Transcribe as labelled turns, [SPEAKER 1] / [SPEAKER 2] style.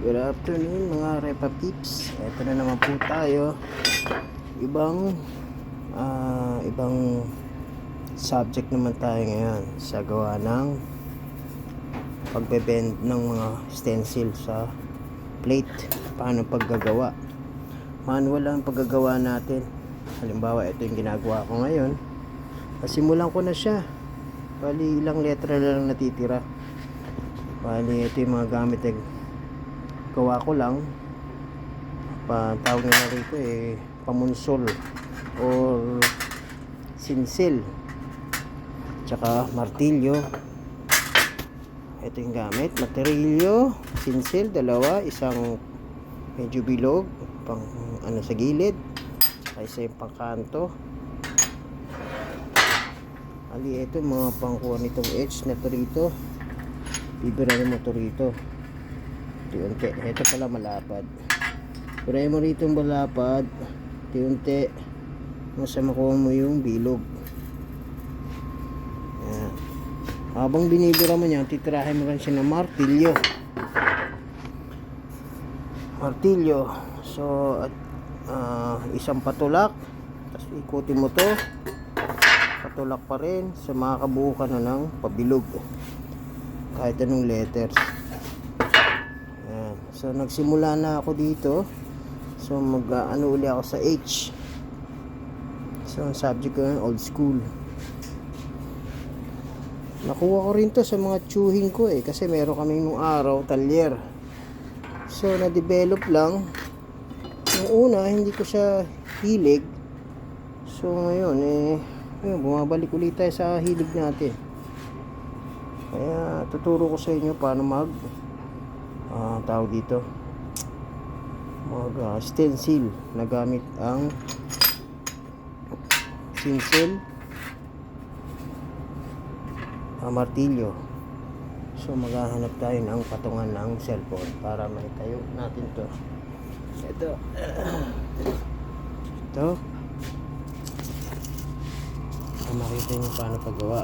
[SPEAKER 1] Good afternoon mga Repa Peeps. Ito na naman po tayo. Ibang ah, ibang subject naman tayo ngayon sa gawa ng pagbebend ng mga stencil sa plate. Paano paggagawa? Manual lang ang paggagawa natin. Halimbawa, ito yung ginagawa ko ngayon. Nasimulan ko na siya. Bali, ilang letra lang natitira. Bali, ito yung mga gamit na gawa ko lang. Pa, tawag nila rito eh, pamunsol or sinsil. Tsaka martilyo. Ito yung gamit. Materilyo, sinsil, dalawa. Isang medyo bilog, pang ano sa gilid. Saka isa yung pangkanto. Ali, ito mga pangkuha nitong edge na to rito. Bibirahin mo to rito. Tiunti. Ito pala malapad. Birahin mo rito malapad. Tiunti. Masa makuha mo yung bilog. Yan. Habang binibira mo yan, titirahin mo rin siya ng martilyo. Martilyo. So, at ah, isang patulak. Tapos ikutin mo to. Patulak pa rin. So, makakabuo ka na ng pabilog. Kahit anong letters. So, nagsimula na ako dito. So, mag ano uli ako sa H. So, ang subject ko yun, old school. Nakuha ko rin to sa mga chewing ko eh. Kasi meron kami nung araw, talyer. So, na-develop lang. Nung una, hindi ko siya hilig. So, ngayon eh, ayun, bumabalik ulit tayo sa hilig natin. Kaya, tuturo ko sa inyo paano mag, ah, tawag dito, mag ah, stencil na gamit ang sinsel ah, martilyo. So maghahanap tayo ng patungan ng cellphone para may tayo natin to. Ito. Ito. Para makita nyo paano paggawa.